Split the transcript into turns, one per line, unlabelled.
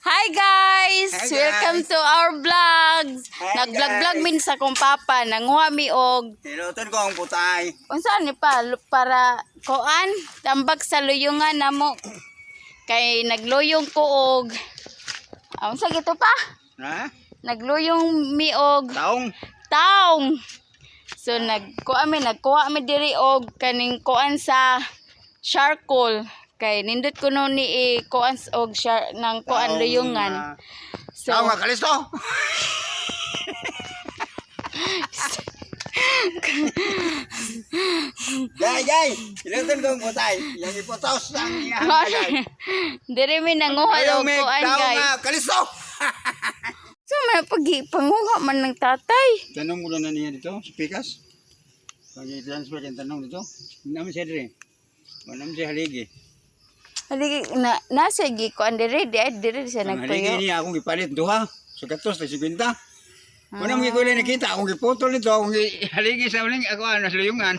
Hi guys!
Hi, guys!
Welcome to our vlogs. Nag-vlog-vlog min sa kong papa. Nanguha mi og
Niluton ko ang putay.
unsa ni pa Lu- para koan tambak sa luyungan namo. Kay nagluyong ko og ah, unsa gito pa?
Ha?
Nagluyong mi og
Taong.
taong. So nagkuha mi nagkuha mi diri og kaning kuan sa charcoal kay nindot ko no ni eh, kuan og char ng kuan
Taong,
luyungan.
ah,
So
Taong nga kalisto. Gay, gay. Niluton ko ang putay. Yang ipotos ang iyang gay.
Diri mi nanguha
may
kuan guys.
nga kalisto.
So may pagi panguha man ng tatay.
Tanong mo na niya dito, si Pikas. Pag-transfer yung tanong dito. Hindi naman siya diri. Wala naman siya haligi.
Haligi na nasa gi kuan diri di diri siya
Ang haligi
nagtuyo.
niya akong gipalit duha. Sa gatos na si Binta. Wala mo gikulit nakita. Akong giputol nito. Akong gi- haligi sa uling. Ako ano sa luyungan.